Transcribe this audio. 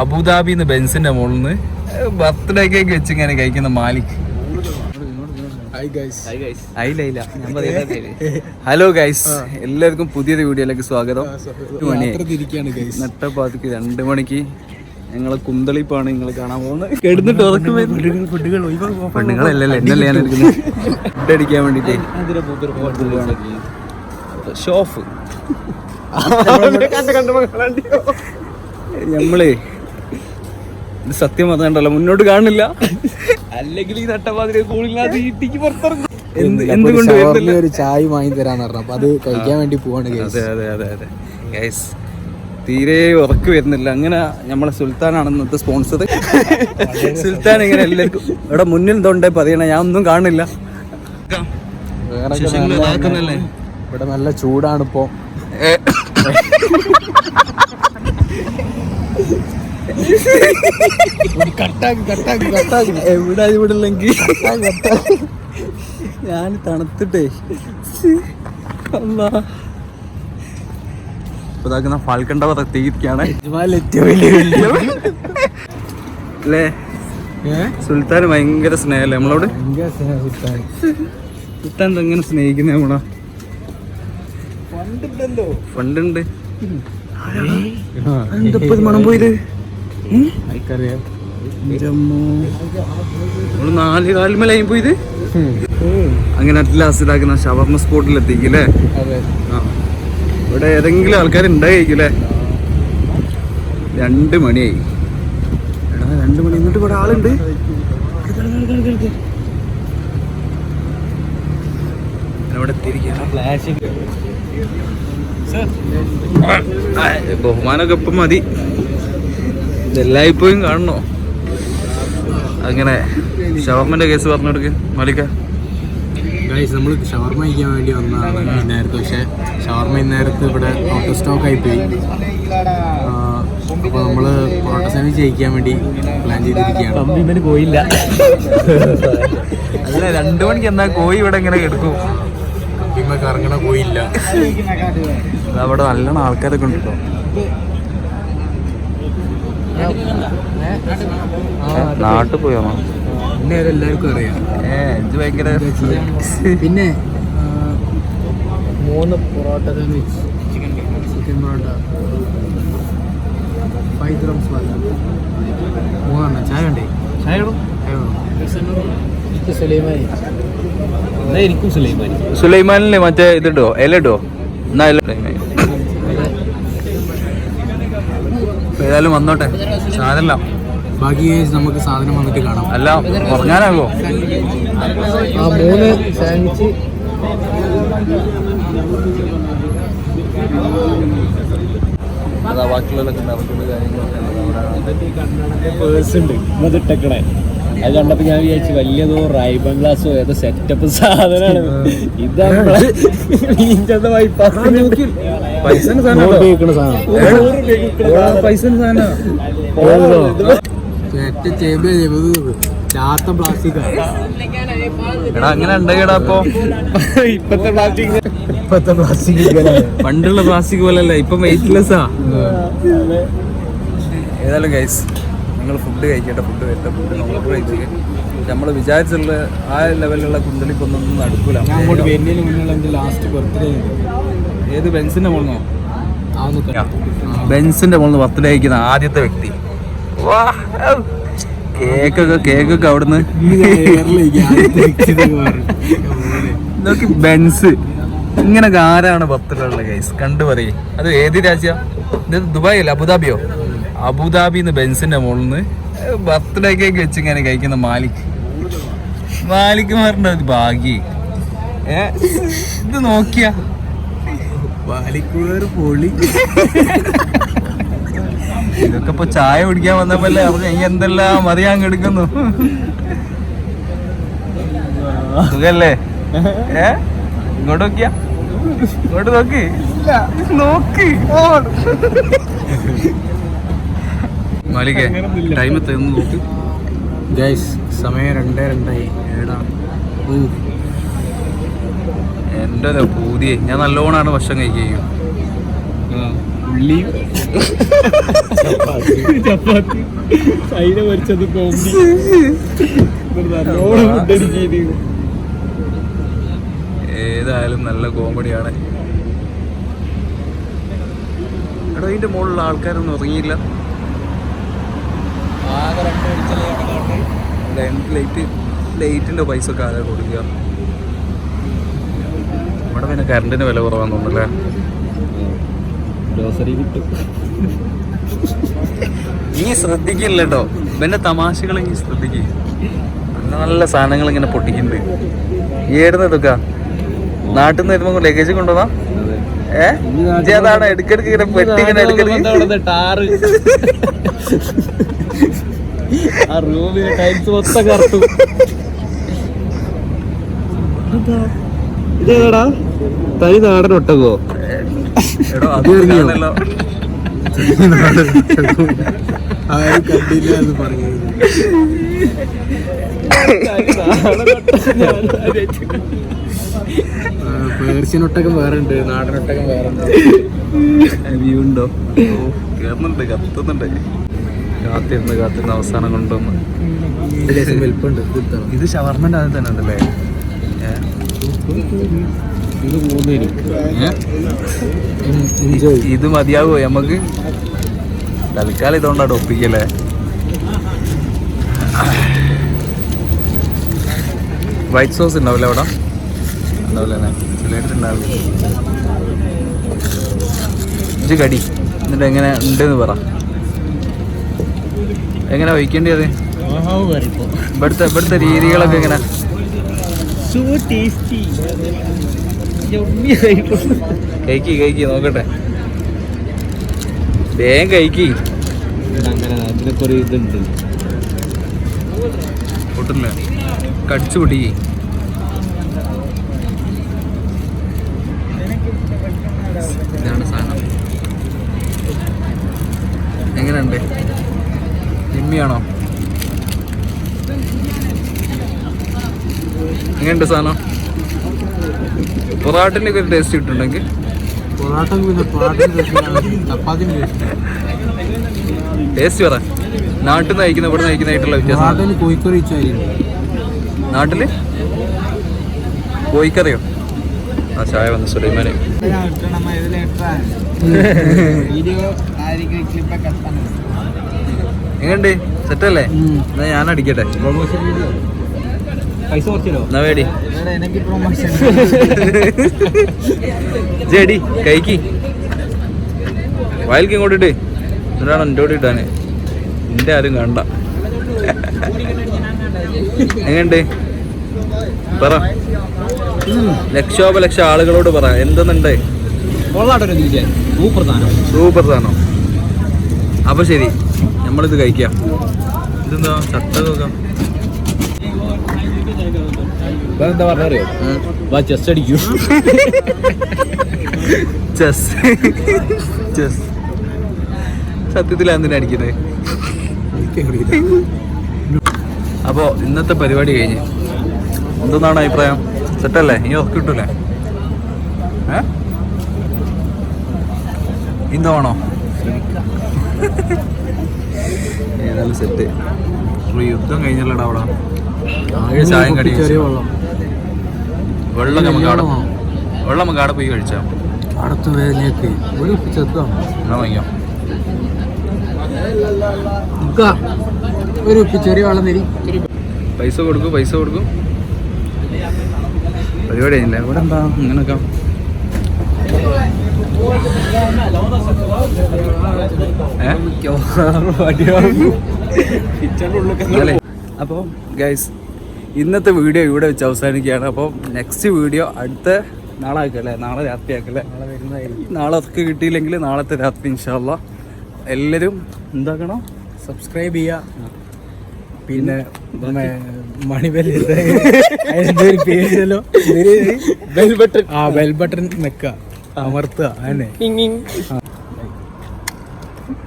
അബുദാബിന്ന് ബെൻസിന്റെ മുകളിൽ നിന്ന് birthday cake വെച്ച് ഇങ്ങനെ കഴിക്കുന്ന മാലിക്. ഹലോ ഗൈസ് എല്ലാവർക്കും പുതിയൊരു വീഡിയോയിലേക്ക് സ്വാഗതം. നട്ടപ്പാതിക്ക് രണ്ട് മണിക്ക് ഞങ്ങളെ കുന്തളിപ്പാണ് നിങ്ങൾ കാണാൻ പോകുന്നത്. കിടന്നിട്ട് പെണ്ണുങ്ങളല്ലല്ലോ എന്നല്ലേ ഞാൻ എടുക്കുന്നത്? ഫുഡ് അടിക്കാൻ വേണ്ടിട്ട്. ഷോഫ്. നമ്മളേ ഇത് സത്യം പറഞ്ഞല്ലോ മുന്നോട്ട് കാണില്ല അല്ലെങ്കിൽ ഈ നട്ടപ്പാതിരി കൂളില്ലാതെ ഇട്ടിക്ക് പുറത്തിറങ്ങും. എന്ത് എന്തുകൊണ്ട് ഒരു ചായ വാങ്ങി തരാന്ന് പറഞ്ഞു. അപ്പൊ അത് കഴിക്കാൻ വേണ്ടി പോവാണ് guys. അതെ അതെ അതെ അതെ. ഗൈസ് തീരെ ഉറക്ക് വരുന്നില്ല. അങ്ങനെ നമ്മളെ സുൽത്താനാണ് ഇന്നത്തെ സ്പോൺസർ സുൽത്താൻ ഇങ്ങനെ എല്ലാവർക്കും ഇവിടെ മുന്നിൽ തൊണ്ടേ പതിയണ ഞാൻ ഒന്നും കാണില്ല? ഇവിടെ നല്ല ചൂടാണിപ്പോ കട്ടാക്കി കട്ടാക്കി കട്ടാക്കി. എവിടെ ഇവിടെ ഇല്ലെങ്കിൽ ഞാൻ തണുത്തിട്ടേ. അല്ലാ. ഇതാക്കുന്ന ഫാൽക്കൺ ടവർ എത്തിയിരിക്കുകയാണ്. ഏറ്റവും വലിയ അല്ലേ? സുൽത്താൻ ഭയങ്കര സ്നേഹല്ലേ നമ്മളോട്? സുൽത്താൻ. എങ്ങനെ സ്നേഹിക്കുന്നേ നമ്മളാ? ഫണ്ടുണ്ട് ഫണ്ട് ഉണ്ട് ഇത് മണം പോയത്? നമ്മൾ നാല് കാലുമലായി പോയത് അങ്ങനെ ഇതാക്കുന്ന ഷവർമ സ്പോട്ടിൽ എത്തിക്കില്ലേ ഇവിടെ ഏതെങ്കിലും ആൾക്കാർ ഉണ്ടായിരിക്കില്ലേ രണ്ട് മണിയായി. എടാ രണ്ട് മണി. എന്നിട്ട് ഇവിടെ ആളുണ്ട്? ഇവിടെ ബഹുമാനമൊക്കെ ഇപ്പം മതി. ഇതെല്ലായ്പ്പോഴും കാണണോ? അങ്ങനെ ഷവർമ്മന്റെ കേസ് പറഞ്ഞു കൊടുക്ക് മാലിക്ക ഗൈസ് നമ്മൾ ഷവർമ്മ കഴിക്കാൻ വേണ്ടി വന്നതാണ് ഇന്നേരത്ത്. പക്ഷെ ഷവർമ്മ ഇന്നേരത്ത് ഇവിടെ ഔട്ട് സ്റ്റോക്ക് ആയി പോയി. അപ്പോൾ നമ്മൾ പൊറോട്ട സാൻഡ്വിച്ച് കഴിക്കാൻ വേണ്ടി പ്ലാൻ ചെയ്തിരിക്കുകയാണ്. പോയില്ല. അല്ല രണ്ടു മണിക്ക് എന്നാ കോയി ഇവിടെ ഇങ്ങനെ എടുക്കും ഇമ്മ കറങ്ങണ പോയില്ല അവിടെ നല്ലോണം ആൾക്കാരൊക്കെ ഉണ്ട് കേട്ടോ നാട്ടിൽ പോയോ? പിന്നെ എല്ലാവർക്കും അറിയാം. ഇത് ഭയങ്കര പിന്നെ മൂന്ന് parotta sandwich chicken chicken parotta. Five grams മൂന്നെണ്ണം. ചായ ഉണ്ടേ ചായ സുലൈമാനി. എനിക്കും സുലൈമാനി. സുലൈമാനിലെ മറ്റേ ഇതിട്ടോ ഇല ഇട്ടോ എന്നാ ഇല ഏതായാലും വന്നോട്ടെ. സാധനമല്ല ബാക്കി നമുക്ക് സാധനം വന്നിട്ട് കാണാം. അല്ല പറഞ്ഞാലാകോ ആ മൂന്ന് സാൻഡ്വിച്ച്. അതാ ബാക്കിയുള്ളതൊക്കെ നടക്കുന്ന കാര്യങ്ങളൊക്കെ പേഴ്സ് ഉണ്ട്. ഇട്ടക്കണേ. അത് കണ്ടപ്പോ ഞാൻ വിചാരിച്ചു വലിയതോ റൈബൺ ഗ്ലാസ്സോ ഏതോ സെറ്റപ്പ് സാധനമാണ്. ഇതാണ് ചാത്ത പ്ലാസ്റ്റിക് അങ്ങനെ ഉണ്ടായിടാ അപ്പൊ ഇപ്പത്തെ പ്ലാസ്റ്റിക് ഇപ്പത്തെ പ്ലാസ്റ്റിക് പണ്ടുള്ള പ്ലാസ്റ്റിക് പോലല്ല ഇപ്പൊ വെയിറ്റ്ലെസ്സാ ഏതായാലും ഗൈസ് നിങ്ങൾ ഫുഡ് കഴിക്കട്ടെ ഫുഡ് വരട്ടെ ഫുഡ് നമ്മൾ കഴിക്കുക നമ്മൾ വിചാരിച്ചുള്ള ആ ലെവലിലുള്ള കുന്തളിക്കൊന്നും നടക്കൂല. ലാസ്റ്റ് ബർത്ത്ഡേ ഏത് ബെൻസിന്റെ നോക്കാം ബെൻസിന്റെ മുകളിൽ ബർത്ത്ഡേ അയക്കുന്ന ആദ്യത്തെ വ്യക്തി. വാ, കേക്കൊക്കെ കേക്കൊക്കെ അവിടുന്ന്. നോക്കി ബെൻസ്. ഇങ്ങനെ ആരാണ് ബർത്ത്ഡേ കേസ് കണ്ടു പറയേ. അത് ഏത് രാജ്യ? ഇത് ദുബായ് അല്ല? അബുദാബിയോ? അബുദാബിന്ന് ബെൻസിന്റെ മുകളിൽ നിന്ന് ബർത്ത്ഡേ കേക്ക് വെച്ച് ഇങ്ങനെ കഴിക്കുന്ന മാലിക്. മാലിക് മാറിന്റെ ഒരു ഭാഗ്യ. ഇത് നോക്കിയാ. ഇതൊക്കെ ഇപ്പൊ ചായ കുടിക്കാൻ വന്നപ്പോലെ അവർക്ക് ഇനി എന്തെല്ലാം അറിയാൻ കെടുക്കുന്നു സുഖല്ലേ? ഏ ഇങ്ങോട്ട് നോക്കിയാ? ഇങ്ങോട്ട് നോക്കി. നോക്ക്. മാലികേ ടൈം എത്തുന്നു നോക്ക്. ഗൈസ് സമയം രണ്ടേ രണ്ടായി. ഏടാണ് ഊ. എന്റെ ഒരു പൂതിയെ. ഞാൻ നല്ലോണാണ് ഭക്ഷണം കഴിക്കുകയും ഉള്ളിയും ചപ്പാത്തി. മരിച്ചത് കോമ്പി. ഏതായാലും നല്ല കോമഡിയാണ് എടാ ഇതിന്റെ മുകളിലുള്ള ആൾക്കാരൊന്നും ഉറങ്ങിയില്ല ലൈറ്റ് ലൈറ്റിന്റെ പൈസ ഒക്കെ ആരാ കൊടുക്കുക? ഇവിടെ പിന്നെ കറണ്ടിന് വില കുറവാന്ന് തോന്നുന്നല്ലേ? ഗ്രോസറി കിട്ടും. നീ ശ്രദ്ധിക്കില്ല കേട്ടോ പിന്നെ തമാശകൾ നീ ശ്രദ്ധിക്കുക നല്ല നല്ല സാധനങ്ങൾ ഇങ്ങനെ പൊട്ടിക്കുന്നുണ്ട്. ഈ ഏടുന്ന ഇതൊക്കെ നാട്ടിൽ നിന്ന് വരുമ്പോ ലഗേജ് കൊണ്ടുവന്നാ? ഏ? ഇജ്ജ് അതാണ് എടുക്കെടുക്ക് ഇങ്ങനെ പെട്ടി ഇങ്ങനെ എടുക്കെടുക്ക് ടാറ്. ആ റൂമിലെ ടൈൽസ് മൊത്തം കറുത്തു. ഇതേടാ തനി നാടൻ ഒട്ടകോ? കണ്ടില്ല എന്ന് പറഞ്ഞു പേർഷ്യൻ ഒട്ടകം വേറെ ഉണ്ട് നാടൻ ഒട്ടകം വേറെ ഉണ്ട്. വ്യൂ ഉണ്ടോ? കേറുന്നുണ്ട് കത്തുന്നുണ്ട്. കാത്തിരുന്ന് കാത്തിരുന്ന് അവസാനം കൊണ്ടുവന്ന് ഇത് ഷവർമന്റെ അത് തന്നെ ഉണ്ടല്ലേ? ഇത് മതിയാവോ നമുക്ക് തൽക്കാലം ഇതുകൊണ്ടാണ് ഒപ്പിക്കല്ലേ വൈറ്റ് സോസ് ഉണ്ടാവില്ല അവിടെ? ഉണ്ടാവില്ല ചിലയിടത്തുണ്ടാവില്ല ഇത് കടി. എന്നിട്ട് എങ്ങനെ ഉണ്ടെന്ന് പറ. എങ്ങനെ വയ്ക്കേണ്ടത് ഇവിടുത്തെ ഇവിടുത്തെ രീതികളൊക്കെ എങ്ങനെ കഴിക്കി കഴിക്കി നോക്കട്ടെ. വേഗം കഴിക്കി അതിനൊക്കെ ഒരു ഇതുണ്ട് പൊട്ടില്ല കടിച്ചു പൊട്ടിക്ക്. ഇതാണ് സാധനം. എങ്ങനെയുണ്ട്? ജിമ്മിയാണോ എങ്ങനെയുണ്ട് സാധനം. പൊറാട്ടിന്റെ ഒക്കെ ടേസ്റ്റ് കിട്ടുന്നുണ്ടെങ്കിൽ. ടേസ്റ്റ് പറ. നാട്ടിൽ നിന്ന് അയക്കുന്ന ഇവിടെ നിന്ന് കഴിക്കുന്നതായിട്ടുള്ള വ്യത്യാസം നാട്ടിൽ? കോഴിക്കറിയോ? ആ ചായ വന്നു സുലൈമാനെ. എങ്ങണ്ട് സെറ്റല്ലേ? എന്നാ ഞാൻ അടിക്കട്ടെ. പൈസ കുറച്ചല്ലോ എന്നാ വേടി. ജെടി കൈക്ക്. വയൽക്ക് ഇങ്ങോട്ടിട്ട്. എന്നിട്ടാണ് എന്റെ കൂടെ ഇട്ടാന് എന്റെ ആരും കണ്ട. എങ്ങണ്ട് പറ. ലക്ഷോപലക്ഷ ആളുകളോട് പറ. എന്തെന്നുണ്ട്? സൂപ്രധാനോ നീക്കാൻ സൂപ്പർ സാധനം. സൂപ്പർ സാധനം. അപ്പൊ ശരി. നമ്മളിത് കഴിക്കാം. ഇതെന്താ? ചട്ട നോക്കാം എന്താ പറഞ്ഞറിയോ? വാ ചെസ്റ്റ് അടിക്കൂ. ചെസ് ചെസ് സത്യത്തിൽ എന്തിനാ അടിക്കുന്നത് അപ്പോൾ ഇന്നത്തെ പരിപാടി കഴിഞ്ഞ്. എന്തെന്നാണ് അഭിപ്രായം? സെറ്റല്ലേ? ഇനി ഉറക്കം കിട്ടൂലേ? ഏ? ഇന്നോണോ ഏതായാലും സെറ്റ് യുദ്ധം കഴിഞ്ഞല്ലടാ അവിടെ. ആകെ ചായം കടി വെള്ളം. നമുക്ക് അവിടെ വെള്ളം. നമുക്ക് അവിടെ പോയി കഴിച്ചാൽ അടുത്ത വേദനയൊക്കെ. ഒരു ചെറുതാണ് ഒരു ചെറിയ വെള്ളം തരി. പൈസ കൊടുക്കും പൈസ കൊടുക്കും. പരിപാടി ആയില്ല ഇവിടെ എന്താ? ഇങ്ങനൊക്കെ. അപ്പോൾ ഗൈസ് ഇന്നത്തെ വീഡിയോ ഇവിടെ വെച്ച് അവസാനിക്കുകയാണ്. അപ്പോൾ നെക്സ്റ്റ് വീഡിയോ അടുത്ത നാളെ ആക്കല്ലേ നാളെ രാത്രി ആക്കല്ലേ നാളെ ഒക്കെ കിട്ടിയില്ലെങ്കിൽ നാളത്തെ രാത്രി ഇൻഷാല്ല എല്ലാവരും എന്താക്കണം? സബ്സ്ക്രൈബ് ചെയ്യുക പിന്നെ മണിബെല്ലോ ബെൽ ബട്ടൺ ആ ബെൽ ബട്ടൺ നിൽക്കുക അമർത്തുക അതന്നെ